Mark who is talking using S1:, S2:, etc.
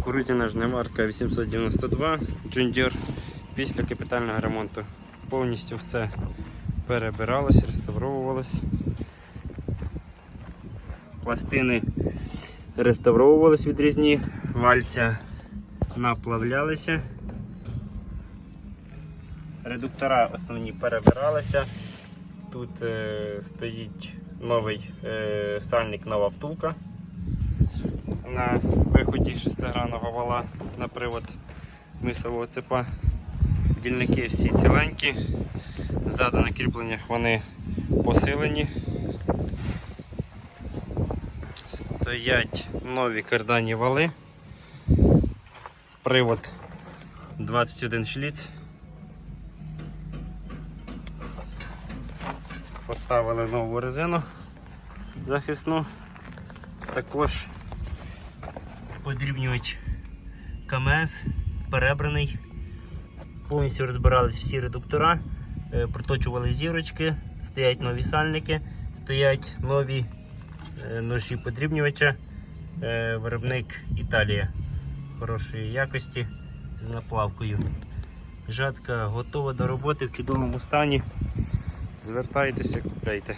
S1: Кукурудзяна жниварка 892 John після капітального ремонту. Повністю все перебиралось, реставровувалось. Пластини реставровувались відрізні, вальця наплавлялися. Редуктора основні перебиралися. Тут е, стоїть новий е, сальник, нова втулка на виході шестигранного вала на привод мисового цепа. Дільники всі ціленькі. Ззаду на кріпленнях вони посилені. Стоять нові кардані вали. Привод 21 шліц. Поставили нову резину захисну. Також подрібнювач КМС перебраний. Повністю розбирались всі редуктора, е, проточували зірочки, стоять нові сальники, стоять нові е, ножі подрібнювача. Е, Виробник Італія хорошої якості з наплавкою. Жатка готова до роботи в чудовому стані. Звертайтеся, купляйте.